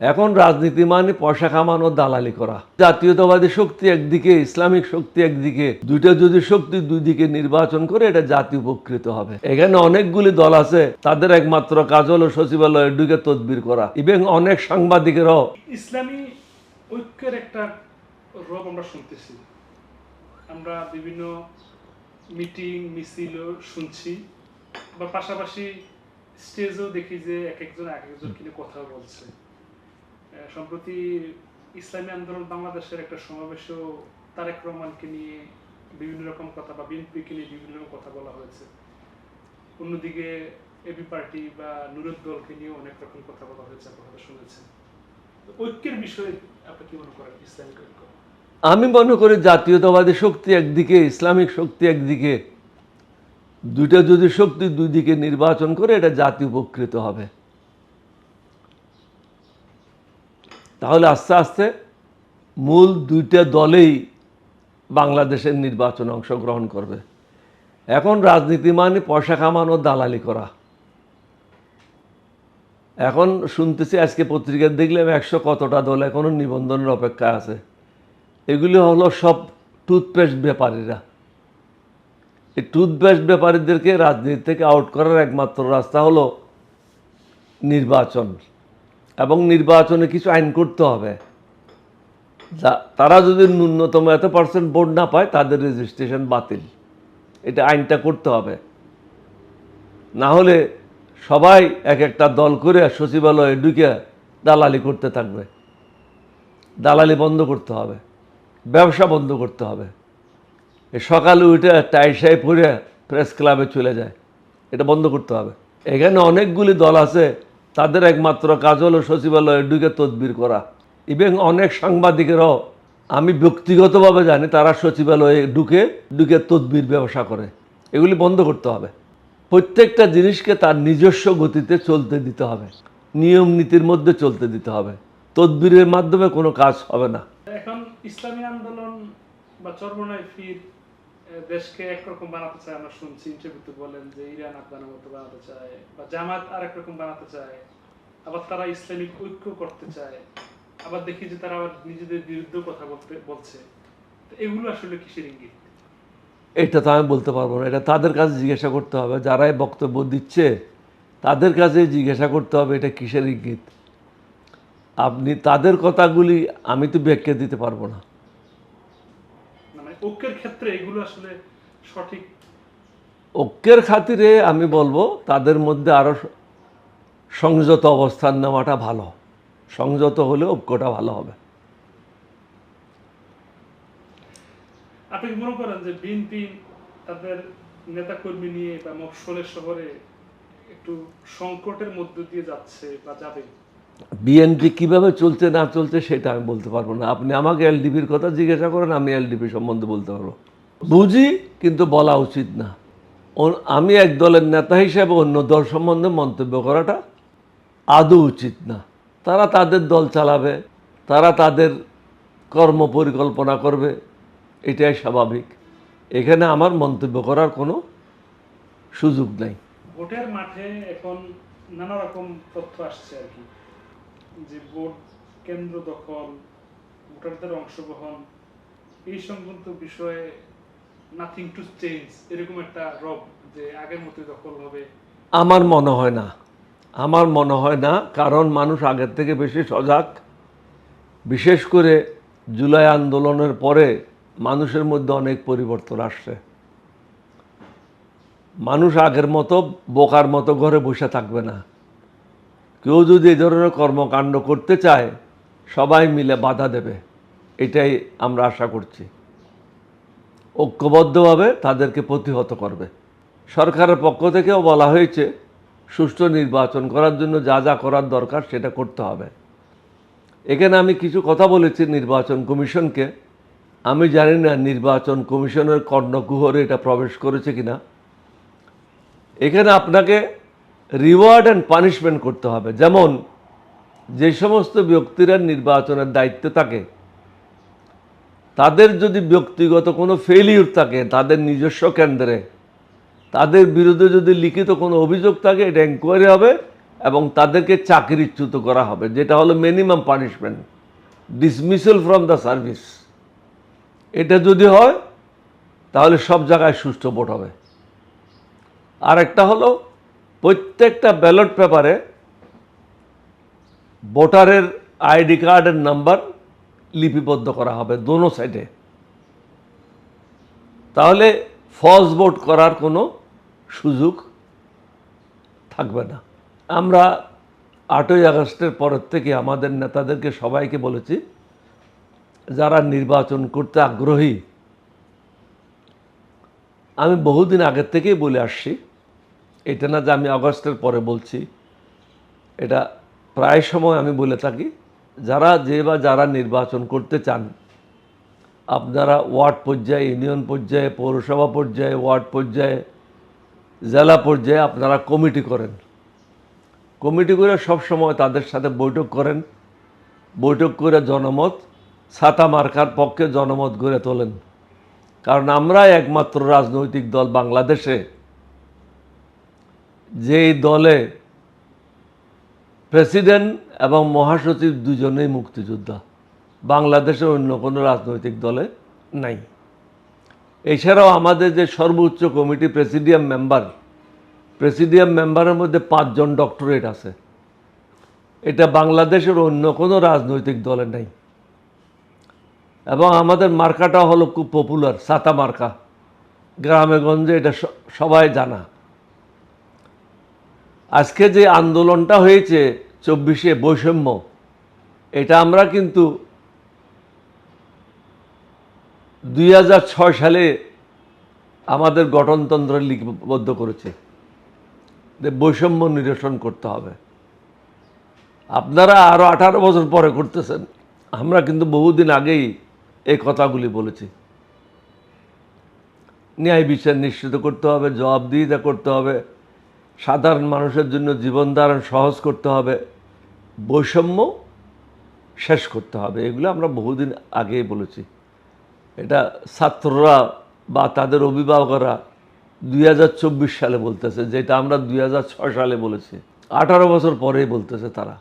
এখন রাজনীতি মানে পয়সা কামানো, দালালি করা। জাতীয়তাবাদী শক্তি একদিকে, ইসলামিক শক্তি একদিকে, দুইটা যদি শক্তি দুই দিকে নির্বাচন করে, এটা জাতি উপকৃত হবে। এখানে অনেকগুলি দল আছে, তাদের একমাত্র কাজ হলো সচিবালয়ে ঢুকে তদবির করা। এবং অনেক সাংবাদিকেরাও ইসলামী ঐক্যের একটা রব আমরা শুনতেছি। আমরা বিভিন্ন মিটিং, মিছিলও শুনছি। বা পাশাপাশি স্টেজেও দেখি যে এক একজন এক একজন কিনে কথা বলছে। সম্প্রতি ইসলামী আন্দোলন বাংলাদেশের একটা সমাবেশেও তারেক রহমানকে নিয়ে বিভিন্ন রকম কথা বা বিএনপিকে নিয়ে বিভিন্ন রকম কথা বলা হয়েছে। অন্যদিকে এবি পার্টি বা নুরুদ্দলকে নিয়ে অনেক রকম কথা বলা হয়েছে, আপনারা শুনেছেন। ঐক্যের বিষয়ে আপনি কি মনে করেন ইসলামিক ঐক্য? আমি মনে করি জাতীয়তাবাদী শক্তি একদিকে, ইসলামিক শক্তি একদিকে। দুইটা যদি শক্তি দুই দিকে নির্বাচন করে, এটা জাতি উপকৃত হবে। তাহলে আস্তে আস্তে মূল দুইটা দলেই বাংলাদেশের নির্বাচনে অংশগ্রহণ করবে। এখন রাজনীতি মানে পয়সা কামানো, দালালি করা। এখন শুনতেছি আজকে পত্রিকা দেখলাম একশো কতটা দল এখনও নিবন্ধনের অপেক্ষা আছে। এগুলি হলো সব টুথপেস্ট ব্যাপারীরা। এই টুথপেস্ট ব্যাপারীদেরকে রাজনীতি থেকে আউট করার একমাত্র রাস্তা হলো নির্বাচন। এবং নির্বাচনে কিছু আইন করতে হবে। যা- তারা যদি ন্যূনতম এত পার্সেন্ট ভোট না পায়, তাদের রেজিস্ট্রেশন বাতিল। এটা আইনটা করতে হবে। না হলে সবাই এক একটা দল করে সচিবালয়ে ঢুকে দালালি করতে থাকবে। দালালি বন্ধ করতে হবে। ব্যবসা বন্ধ করতে হবে। সকালে উঠে টাইসাই পরে প্রেস ক্লাবে চলে যায়। এটা বন্ধ করতে হবে। এখানে অনেকগুলি দল আছে তাদের একমাত্র কাজ হলো সচিবালয়ে ঢুকে তদবির করা। ইভেন অনেক সাংবাদিকেরাও, আমি ব্যক্তিগতভাবে জানি তারা সচিবালয়ে ঢুকে ঢুকে তদবির ব্যবসা করে। এগুলি বন্ধ করতে হবে। প্রত্যেকটা জিনিসকে তার নিজস্ব গতিতে চলতে দিতে হবে। নিয়ম নীতির মধ্যে চলতে দিতে হবে। তদবিরের মাধ্যমে কোনো কাজ হবে না। এখন ইসলামী আন্দোলন বা চর্মনায় ফির দেশকে একরকম বানাতে চায় আমরা শুনছি, ইন্টারভিউতে বলেন যে ইরান আফগানের মতো বানাতে চায় বা জামাত আর রকম বানাতে চায়। আবার তারা ইসলামিক ঐক্য করতে চায়। আবার দেখি যে তারা আবার নিজেদের বিরুদ্ধে কথা বলতে, বলছে। এগুলো আসলে কিসের ইঙ্গিত? এটা তো আমি বলতে পারব না। এটা তাদের কাছে জিজ্ঞাসা করতে হবে। যারাই বক্তব্য দিচ্ছে, তাদের কাছে জিজ্ঞাসা করতে হবে এটা কিসের ইঙ্গিত। আপনি তাদের কথাগুলি আমি তো ব্যাখ্যা দিতে পারব না। ঐক্যের ক্ষেত্রে এগুলো আসলে সঠিক? ঐক্যের খাতিরে আমি বলব তাদের মধ্যে আরও সংযত অবস্থান নেওয়াটা ভালো। সংযত হলে ঐক্যটা ভালো হবে। আপনি মনে করেন যে বিএনপি তাদের নেতাকর্মী নিয়ে বা মফস্বলের শহরে একটু সংকটের মধ্য দিয়ে যাচ্ছে বা যাবে? বিএনপি কীভাবে চলছে, না চলছে সেটা আমি বলতে পারব না। আপনি আমাকে এলডিপির কথা জিজ্ঞাসা করেন, আমি এলডিপি সম্বন্ধে বলতে পারব। বুঝি, কিন্তু বলা উচিত না। আমি এক দলের নেতা হিসেবে অন্য দল সম্বন্ধে মন্তব্য করাটা আদৌ উচিত না। তারা তাদের দল চালাবে, তারা তাদের কর্ম পরিকল্পনা করবে, এটাই স্বাভাবিক। এখানে আমার মন্তব্য করার কোনো সুযোগ নেই। ভোটের মাঠে এখন নানা রকম তথ্য আসছে আর কি। যে ভোট কেন্দ্র দখল, ভোটারদের অংশগ্রহণ, এই সংক্রান্ত বিষয়ে নাথিং টু চেঞ্জ এরকম একটা রব যে আগের মতোই দখল হবে। আমার মনে হয় না। আমার মনে হয় না, কারণ মানুষ আগের থেকে বেশি সজাগ। বিশেষ করে জুলাই আন্দোলনের পরে মানুষের মধ্যে অনেক পরিবর্তন আসছে। মানুষ আগের মতো বোকার মতো ঘরে বসে থাকবে না। কেউ যদি এই ধরনের কর্মকাণ্ড করতে চায়, সবাই মিলে বাধা দেবে। এটাই আমরা আশা করছি। ঐক্যবদ্ধভাবে তাদেরকে প্রতিহত করবে। সরকারের পক্ষ থেকেও বলা হয়েছে, সুষ্ঠু নির্বাচন করার জন্য যা যা করার দরকার সেটা করতে হবে। এখানে আমি কিছু কথা বলেছি নির্বাচন কমিশনকে। আমি জানি না নির্বাচন কমিশনের কর্ণকুহরে এটা প্রবেশ করেছে কিনা। এখানে আপনাকে রিওয়ার্ড অ্যান্ড পানিশমেন্ট করতে হবে। যেমন, যে সমস্ত ব্যক্তিরা নির্বাচনের দায়িত্ব থাকে, তাদের যদি ব্যক্তিগত কোনো ফেলিউর থাকে, তাদের নিজস্ব কেন্দ্রে, তাদের বিরুদ্ধে যদি লিখিত কোনো অভিযোগ থাকে, এটা এনকোয়ারি হবে এবং তাদেরকে চাকরিচ্যুত করা হবে, যেটা হলো minimum punishment dismissal from the service এটা যদি হয়, তাহলে সব জায়গায় সুষ্ঠু ভোট হবে। আর একটা হলো প্রত্যেকটা ব্যালট পেপারে ভোটারের আইডি কার্ডের নাম্বার লিপিবদ্ধ করা হবে দোনো সাইডে। তাহলে ফলস ভোট করার কোনো সুযোগ থাকবে না। আমরা আটই আগস্টের পরের থেকে আমাদের নেতাদেরকে সবাইকে বলেছি, যারা নির্বাচন করতে আগ্রহী, আমি বহুদিন আগের থেকেই বলে আসছি এটা না যে আমি আগস্টের পরে বলছি, এটা প্রায় সময় আমি বলে থাকি, যারা যে বা যারা নির্বাচন করতে চান, আপনারা ওয়ার্ড পর্যায়ে, ইউনিয়ন পর্যায়ে, পৌরসভা পর্যায়ে, ওয়ার্ড পর্যায়ে, জেলা পর্যায়ে আপনারা কমিটি করেন। কমিটি করে সব সময় তাদের সাথে বৈঠক করেন। বৈঠক করে জনমত, ছাতা মার্কার পক্ষে জনমত গড়ে তোলেন। কারণ আমরা একমাত্র রাজনৈতিক দল বাংলাদেশে। যেই দলে প্রেসিডেন্ট এবং মহাসচিব দুজনেই মুক্তিযোদ্ধা বাংলাদেশে অন্য কোনো রাজনৈতিক দলে নাই। এছাড়াও আমাদের যে সর্বোচ্চ কমিটি প্রেসিডিয়াম মেম্বার প্রেসিডিয়াম মেম্বারের মধ্যে পাঁচজন ডক্টরেট আছে। এটা বাংলাদেশের অন্য কোনো রাজনৈতিক দলে নাই। এবং আমাদের মার্কাটা হলো খুব পপুলার সাতা মার্কা। গ্রামে গঞ্জে এটা স- সবাই জানা। আজকে যে আন্দোলনটা হয়েছে চব্বিশে বৈষম্য, এটা আমরা কিন্তু দুই হাজার ছয় সালে আমাদের গঠনতন্ত্র লিপিবদ্ধ করেছে। যে বৈষম্য নিরসন করতে হবে। আপনারা আরও আঠারো বছর পরে করতেছেন। আমরা কিন্তু বহুদিন আগেই এই কথাগুলি বলেছি। ন্যায় বিচার নিশ্চিত করতে হবে, জবাবদিহিতা করতে হবে। সাধারণ মানুষের জন্য জীবন ধারণ সহজ করতে হবে, বৈষম্য শেষ করতে হবে। এগুলো আমরা বহুদিন আগেই বলেছি। এটা ছাত্ররা বা তাদের অভিভাবকরা দুই হাজার চব্বিশ সালে বলতেছে, যেটা আমরা দুই হাজার ছয় সালে বলেছি। আঠারো বছর পরেই বলতেছে তারা।